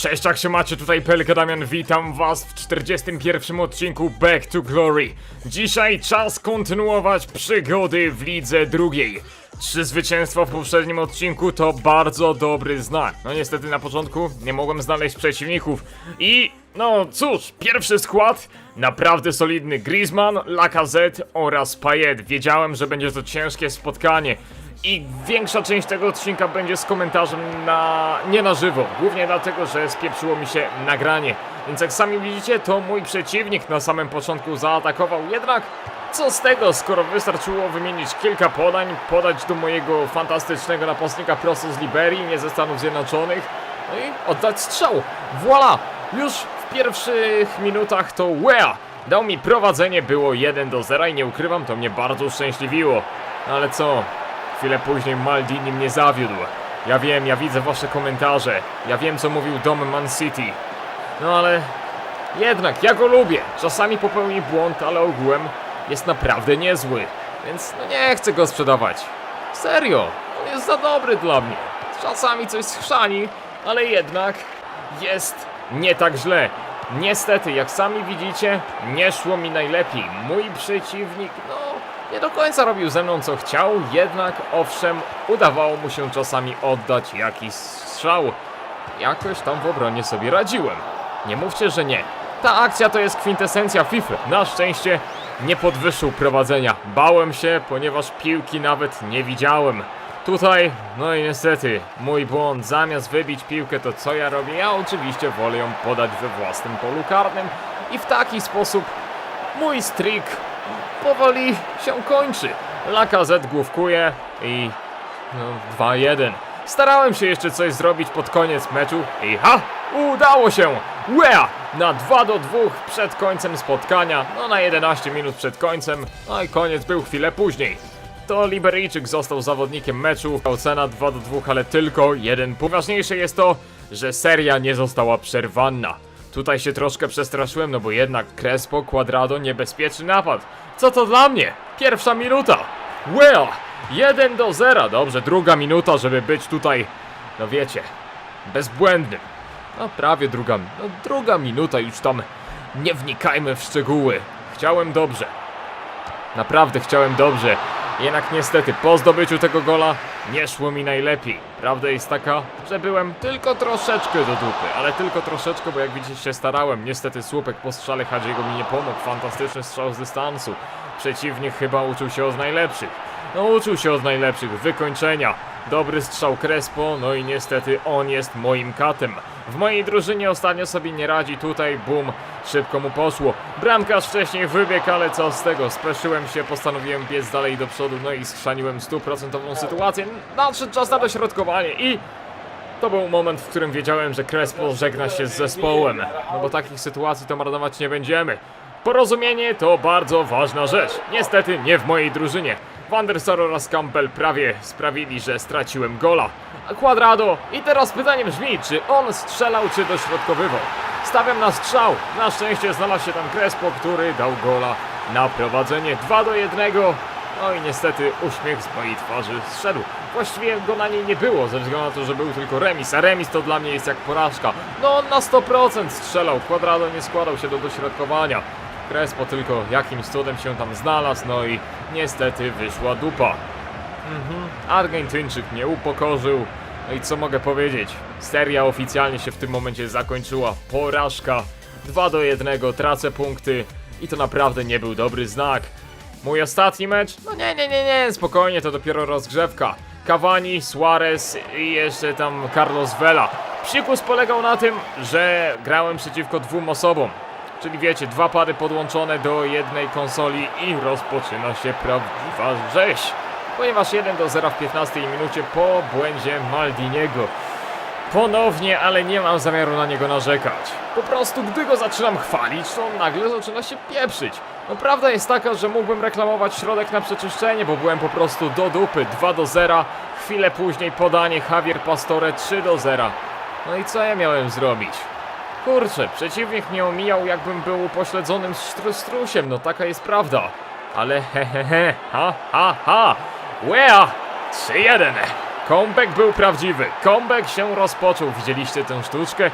Cześć, jak się macie? Tutaj Pelka Damian, witam was w 41 odcinku Back to Glory. Dzisiaj czas kontynuować przygody w lidze drugiej. Trzy zwycięstwa w poprzednim odcinku to bardzo dobry znak. No niestety na początku nie mogłem znaleźć przeciwników i no cóż, pierwszy skład naprawdę solidny Griezmann, Lacazette oraz Payet. Wiedziałem, że będzie to ciężkie spotkanie. I większa część tego odcinka będzie z komentarzem na... nie na żywo. Głównie dlatego, że spieprzyło mi się nagranie. Więc jak sami widzicie, to mój przeciwnik na samym początku zaatakował. Jednak co z tego, skoro wystarczyło wymienić kilka podań, podać do mojego fantastycznego napastnika prosto z Liberii, nie ze Stanów Zjednoczonych, no i oddać strzał. Voila! Już w pierwszych minutach to Wea dał mi prowadzenie, było 1 do 0 i nie ukrywam, to mnie bardzo uszczęśliwiło. No ale co, Chwilę później Maldini mnie zawiódł. Ja wiem, ja widzę wasze komentarze. Ja wiem, co mówił dom Man City. No ale jednak, ja go lubię. Czasami popełni błąd, ale ogółem jest naprawdę niezły. Więc no nie chcę go sprzedawać. Serio, on jest za dobry dla mnie. Czasami coś schrzani, ale jednak jest nie tak źle. Niestety, jak sami widzicie, nie szło mi najlepiej. Mój przeciwnik, no, nie do końca robił ze mną co chciał, jednak owszem, udawało mu się czasami oddać jakiś strzał. Jakoś tam w obronie sobie radziłem. Nie mówcie, że nie. Ta akcja to jest kwintesencja FIFA. Na szczęście nie podwyższył prowadzenia. Bałem się, ponieważ piłki nawet nie widziałem. Tutaj, no i niestety, mój błąd. Zamiast wybić piłkę, to co ja robię? Ja oczywiście wolę ją podać we własnym polu karnym i w taki sposób mój streak powoli się kończy. Lacazette główkuje i no 2-1. Starałem się jeszcze coś zrobić pod koniec meczu i ha! Udało się! Wea! Na 2 do 2 przed końcem spotkania, no na 11 minut przed końcem, no i koniec był chwilę później. To Liberijczyk został zawodnikiem meczu, ocena 2 do 2, ale tylko jeden punkt. Ważniejsze jest to, że seria nie została przerwana. Tutaj się troszkę przestraszyłem, no bo jednak Crespo, Quadrado, niebezpieczny napad. Co to dla mnie? Pierwsza minuta. Well, 1 do 0. Dobrze, druga minuta, żeby być tutaj, no wiecie, bezbłędnym. No prawie druga, no druga minuta, już tam nie wnikajmy w szczegóły. Chciałem dobrze. Naprawdę chciałem dobrze. Jednak niestety po zdobyciu tego gola nie szło mi najlepiej. Prawda jest taka, że byłem tylko troszeczkę do dupy, ale tylko troszeczkę, bo jak widzicie się starałem. Niestety słupek po strzale Hadziego mi nie pomógł. Fantastyczny strzał z dystansu. Przeciwnik chyba uczył się od najlepszych. No uczył się od najlepszych. Wykończenia. Dobry strzał Crespo, no i niestety on jest moim katem. W mojej drużynie ostatnio sobie nie radzi, tutaj bum, szybko mu poszło. Bramkarz wcześniej wybiegł, ale co z tego, speszyłem się, postanowiłem biec dalej do przodu, no i schrzaniłem stuprocentową sytuację. Nadszedł czas na dośrodkowanie i to był moment, w którym wiedziałem, że Crespo żegna się z zespołem. No bo takich sytuacji to marnować nie będziemy. Porozumienie to bardzo ważna rzecz. Niestety nie w mojej drużynie. Van der Sar oraz Campbell prawie sprawili, że straciłem gola. Quadrado i teraz pytanie brzmi, czy on strzelał, czy dośrodkowywał? Stawiam na strzał. Na szczęście znalazł się tam Crespo, który dał gola na prowadzenie 2 do 1. No i niestety uśmiech z mojej twarzy zszedł. Właściwie go na niej nie było, ze względu na to, że był tylko remis, a remis to dla mnie jest jak porażka. No on na 100% strzelał, Quadrado nie składał się do dośrodkowania. Crespo tylko jakimś cudem się tam znalazł, no i niestety wyszła dupa. Mhm, Argentyńczyk mnie upokorzył. No i co mogę powiedzieć? Seria oficjalnie się w tym momencie zakończyła. Porażka. 2 do 1, tracę punkty i to naprawdę nie był dobry znak. Mój ostatni mecz? No nie, nie, nie, nie, spokojnie, to dopiero rozgrzewka. Cavani, Suarez i jeszcze tam Carlos Vela. Psikus polegał na tym, że grałem przeciwko dwóm osobom. Czyli wiecie, dwa pary podłączone do jednej konsoli i rozpoczyna się prawdziwa rzeź. Ponieważ 1 do 0 w 15 minucie po błędzie Maldiniego. Ponownie, ale nie mam zamiaru na niego narzekać. Po prostu, gdy go zaczynam chwalić, to on nagle zaczyna się pieprzyć. No prawda jest taka, że mógłbym reklamować środek na przeczyszczenie, bo byłem po prostu do dupy 2 do 0. Chwilę później podanie Javier Pastore 3 do 0. No i co ja miałem zrobić? Kurczę, przeciwnik mnie omijał jakbym był upośledzonym stru strusiem, no taka jest prawda. Ale he he he, ha ha ha, Wea, 3-1. Comeback był prawdziwy. Comeback się rozpoczął. Widzieliście tę sztuczkę?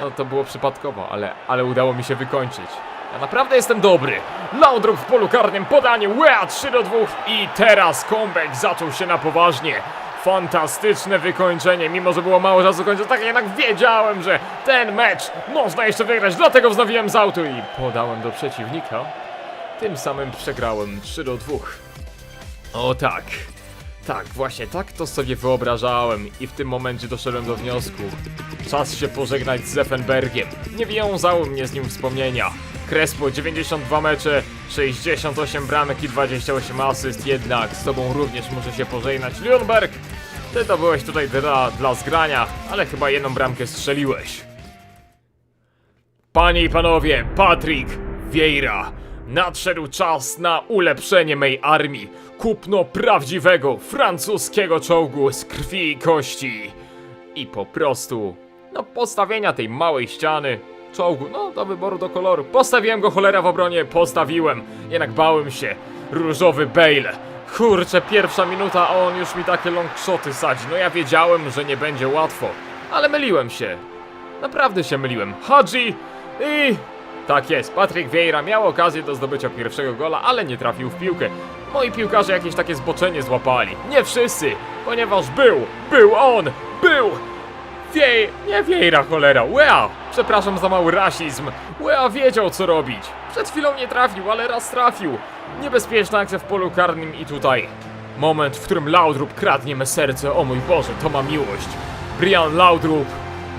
No to było przypadkowo, ale, ale udało mi się wykończyć. Ja naprawdę jestem dobry. Laudrup w polu karnym, podanie, łea 3 do 2 i teraz comeback zaczął się na poważnie. Fantastyczne wykończenie, mimo że było mało czasu końca, tak jednak wiedziałem, że ten mecz można jeszcze wygrać, dlatego wznowiłem z autu i podałem do przeciwnika. Tym samym przegrałem 3 do 2. O tak. Tak, właśnie tak to sobie wyobrażałem i w tym momencie doszedłem do wniosku. Czas się pożegnać z Zeffenbergiem. Nie wiązały mnie z nim wspomnienia. Crespo 92 mecze, 68 bramek i 28 asyst, jednak z tobą również muszę się pożegnać. Lundberg, ty to byłeś tutaj dla, dla zgrania, ale chyba jedną bramkę strzeliłeś. Panie i panowie, Patryk Vieira. Nadszedł czas na ulepszenie mej armii. Kupno prawdziwego francuskiego czołgu z krwi i kości. I po prostu, no postawienia tej małej ściany, czołgu, no do wyboru do koloru. Postawiłem go cholera w obronie, postawiłem. Jednak bałem się. Różowy Bale. Kurczę, pierwsza minuta, a on już mi takie longshoty sadzi. No ja wiedziałem, że nie będzie łatwo. Ale myliłem się. Naprawdę się myliłem. Hadzi i... Tak jest, Patryk Vieira miał okazję do zdobycia pierwszego gola, ale nie trafił w piłkę. Moi piłkarze jakieś takie zboczenie złapali. Nie wszyscy, ponieważ był, był on, był! Wiej, nie Vieira cholera, Wea! Przepraszam za mały rasizm. Wea wiedział co robić. Przed chwilą nie trafił, ale raz trafił. Niebezpieczna akcja w polu karnym i tutaj. Moment, w którym Laudrup kradnie me serce, o mój Boże, to ma miłość. Brian Laudrup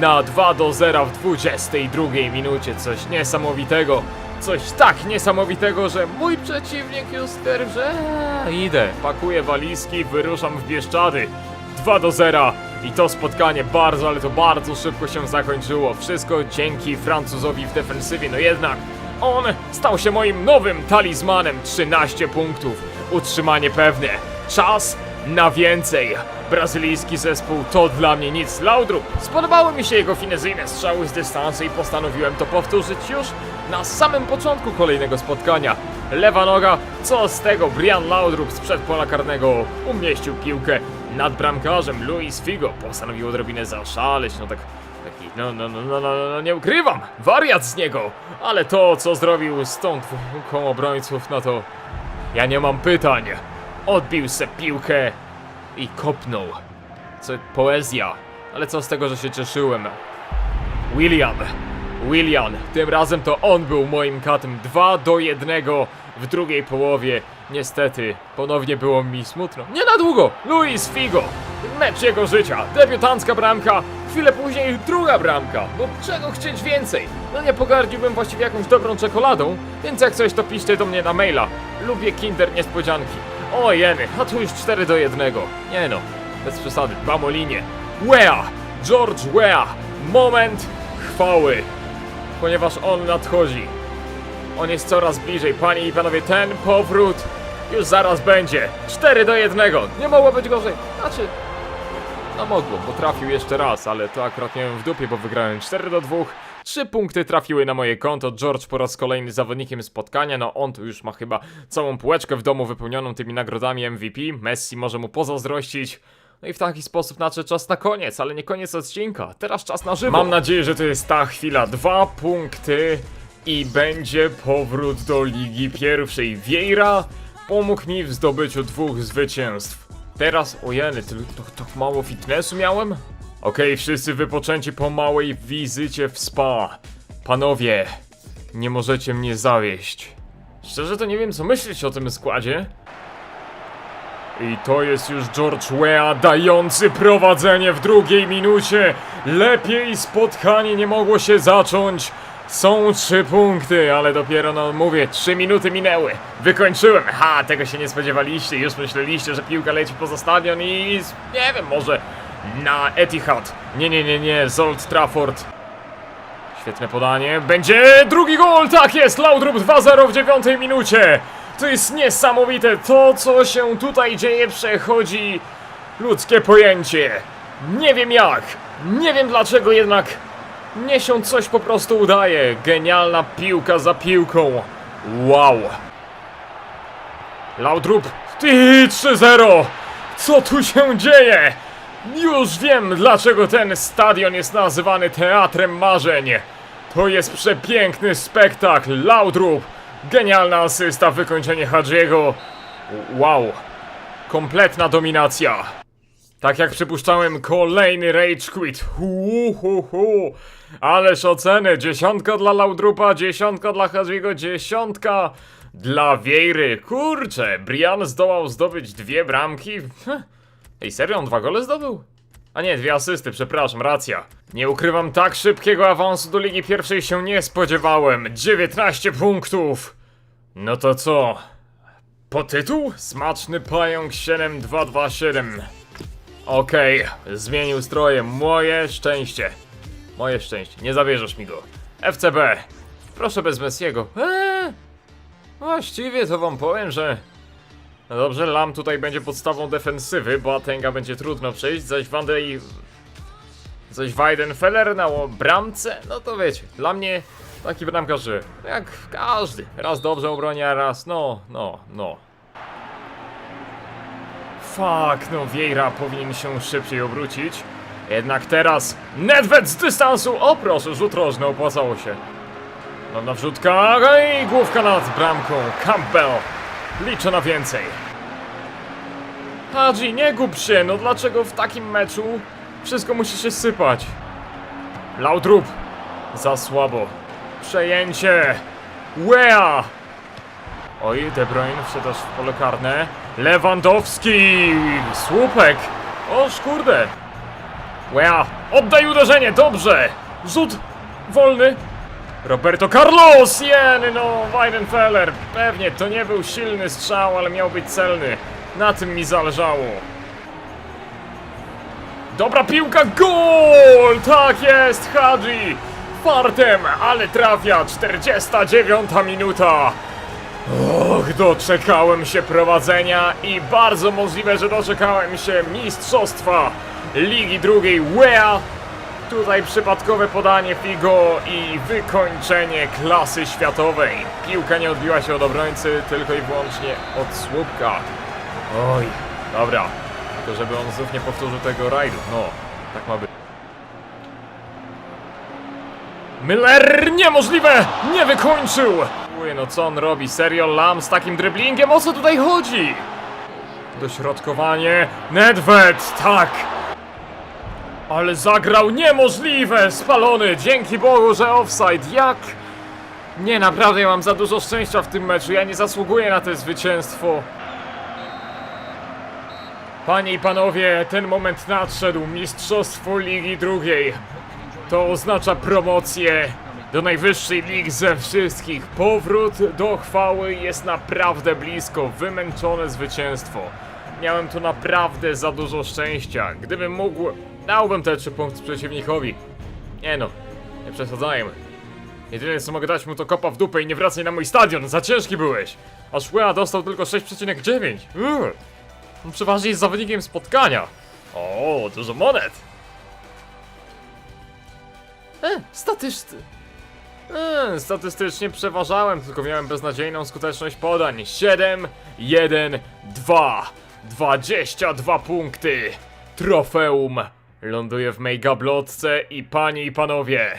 na 2 do 0 w 22 minucie. Coś niesamowitego. Coś tak niesamowitego, że mój przeciwnik już stwierdził, idę. Pakuję walizki, wyruszam w Bieszczady. 2 do 0 i to spotkanie bardzo, ale to bardzo szybko się zakończyło. Wszystko dzięki Francuzowi w defensywie. No jednak on stał się moim nowym talizmanem. 13 punktów. Utrzymanie pewne. Czas na więcej. Brazylijski zespół to dla mnie nic. Laudrup. Spodobały mi się jego finezyjne strzały z dystansu i postanowiłem to powtórzyć już na samym początku kolejnego spotkania. Lewa noga, co z tego? Brian Laudrup sprzed pola karnego umieścił piłkę nad bramkarzem. Luis Figo postanowił odrobinę zaszaleć, no tak... Taki, no, no, no, no, no, no, nie ukrywam, wariat z niego, ale to, co zrobił z tą dwójką obrońców, no to ja nie mam pytań. Odbił se piłkę i kopnął. Co poezja, ale co z tego, że się cieszyłem. William, William, tym razem to on był moim katem 2 do 1 w drugiej połowie. Niestety, ponownie było mi smutno. Nie na długo! Luis Figo! Mecz jego życia, debiutancka bramka, chwilę później druga bramka. No czego chcieć więcej? No nie pogardziłbym właściwie jakąś dobrą czekoladą, więc jak coś to piszcie do mnie na maila. Lubię kinder niespodzianki. O jeny, a tu już 4 do 1. Nie no, bez przesady, dbam o linię. Wea! George Wea! Moment chwały, ponieważ on nadchodzi. On jest coraz bliżej, panie i panowie, ten powrót już zaraz będzie. 4 do 1. Nie mogło być gorzej. Znaczy, no mogło, bo trafił jeszcze raz, ale to akurat miałem w dupie, bo wygrałem 4 do 2. Trzy punkty trafiły na moje konto. George po raz kolejny zawodnikiem spotkania. No on tu już ma chyba całą półeczkę w domu wypełnioną tymi nagrodami MVP. Messi może mu pozazdrościć. No i w taki sposób nadszedł czas na koniec, ale nie koniec odcinka. Teraz czas na żywo. Mam nadzieję, że to jest ta chwila. Dwa punkty i będzie powrót do Ligi Pierwszej. Vieira pomógł mi w zdobyciu dwóch zwycięstw. Teraz, ojeny, to, to, to mało fitnessu miałem? Okej, wszyscy wypoczęci po małej wizycie w spa. Panowie, nie możecie mnie zawieść. Szczerze to nie wiem co myśleć o tym składzie. I to jest już George Weah dający prowadzenie w drugiej minucie. Lepiej spotkanie nie mogło się zacząć. Są trzy punkty, ale dopiero, no mówię, trzy minuty minęły. Wykończyłem. Ha, tego się nie spodziewaliście. Już myśleliście, że piłka leci poza stadion i nie wiem, może na Etihad. Nie, nie, nie, nie, Zolt Trafford. Świetne podanie. Będzie drugi gol! Tak jest! Laudrup 2-0 w dziewiątej minucie! To jest niesamowite! To, co się tutaj dzieje, przechodzi ludzkie pojęcie. Nie wiem jak, nie wiem dlaczego, jednak mnie się coś po prostu udaje. Genialna piłka za piłką. Wow! Laudrup, ty 3-0! Co tu się dzieje? Już wiem, dlaczego ten stadion jest nazywany Teatrem Marzeń. To jest przepiękny spektakl, Laudrup. Genialna asysta, wykończenie Hadżiego. Wow. Kompletna dominacja. Tak jak przypuszczałem, kolejny Rage Quit. Hu, hu, hu. Ależ oceny. Dziesiątka dla Laudrupa, dziesiątka dla Hadżiego, dziesiątka dla Wiejry. Kurczę, Brian zdołał zdobyć dwie bramki. Heh. Ej, serio, on dwa gole zdobył? A nie, dwie asysty, przepraszam, racja. Nie ukrywam, tak szybkiego awansu do Ligi Pierwszej się nie spodziewałem. 19 punktów! No to co? Po tytuł? Smaczny pająk 7227. Okej, zmienił stroje. Moje szczęście. Moje szczęście. Nie zabierzesz mi go. FCB. Proszę bez Messiego. Eee, właściwie to wam powiem, że no dobrze, Lam tutaj będzie podstawą defensywy, bo Atenga będzie trudno przejść, zaś Wandej... Zaś Weidenfeller na bramce, no to wiecie, dla mnie taki bramkarz, jak każdy. Raz dobrze obroni, a raz no, no, no. Fuck, no Vieira powinien się szybciej obrócić. Jednak teraz Nedved z dystansu, o proszę, rzut rożny, opłacało się. Dobra wrzutka i główka nad bramką, Campbell. Liczę na więcej. Hadzi, nie gub się, no dlaczego w takim meczu wszystko musi się sypać? Laudrup, za słabo. Przejęcie. Wea! Oj, De Bruyne wszedł w pole karne. Lewandowski! Słupek! Oż kurde! Wea! Oddaj uderzenie, dobrze! Rzut wolny. Roberto Carlos! Jeny, no, Weidenfeller. Pewnie to nie był silny strzał, ale miał być celny. Na tym mi zależało. Dobra piłka, gol! Tak jest, Hadzi! Fartem, ale trafia, 49 minuta. Och, doczekałem się prowadzenia i bardzo możliwe, że doczekałem się mistrzostwa Ligi Drugiej UEA. Tutaj przypadkowe podanie Figo i wykończenie klasy światowej. Piłka nie odbiła się od obrońcy, tylko i wyłącznie od słupka. Oj, dobra. To żeby on znów nie powtórzył tego rajdu. No, tak ma być. Miller, niemożliwe! Nie wykończył! No co on robi? Serio, Lam z takim driblingiem? O co tutaj chodzi? Dośrodkowanie. Nedved, tak! Ale zagrał niemożliwe! Spalony! Dzięki Bogu, że offside! Jak? Nie, naprawdę ja mam za dużo szczęścia w tym meczu. Ja nie zasługuję na to zwycięstwo. Panie i panowie, ten moment nadszedł. Mistrzostwo Ligi Drugiej. To oznacza promocję do najwyższej ligi ze wszystkich. Powrót do chwały jest naprawdę blisko. Wymęczone zwycięstwo. Miałem tu naprawdę za dużo szczęścia. Gdybym mógł, dałbym te trzy punkty przeciwnikowi. Nie no, nie przesadzajmy. Jedyne co mogę dać mu to kopa w dupę i nie wracaj na mój stadion, za ciężki byłeś. Aż Łea dostał tylko 6,9. Uuu. On przeważnie jest zawodnikiem spotkania. O, dużo monet. E, statysty. E, statystycznie przeważałem, tylko miałem beznadziejną skuteczność podań. 7, 1, 2. 22 punkty. Trofeum ląduje w mej gablotce i panie i panowie.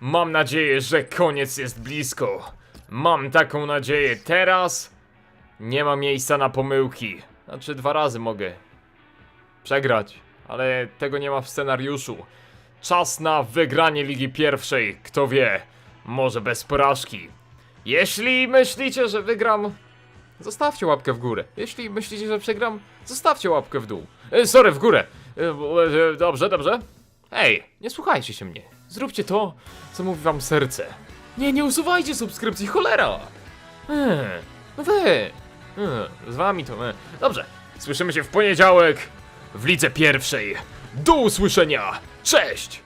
Mam nadzieję, że koniec jest blisko. Mam taką nadzieję teraz. Nie ma miejsca na pomyłki. Znaczy dwa razy mogę przegrać, ale tego nie ma w scenariuszu. Czas na wygranie Ligi Pierwszej, kto wie, może bez porażki. Jeśli myślicie, że wygram, zostawcie łapkę w górę. Jeśli myślicie, że przegram, zostawcie łapkę w dół. E, sorry, w górę. E, e, dobrze, dobrze. Ej, nie słuchajcie się mnie. Zróbcie to, co mówi wam serce. Nie, nie usuwajcie subskrypcji, cholera! Eee, no wy! Eee, z wami to... E. Dobrze, słyszymy się w poniedziałek w Lidze Pierwszej. Do usłyszenia! Cześć!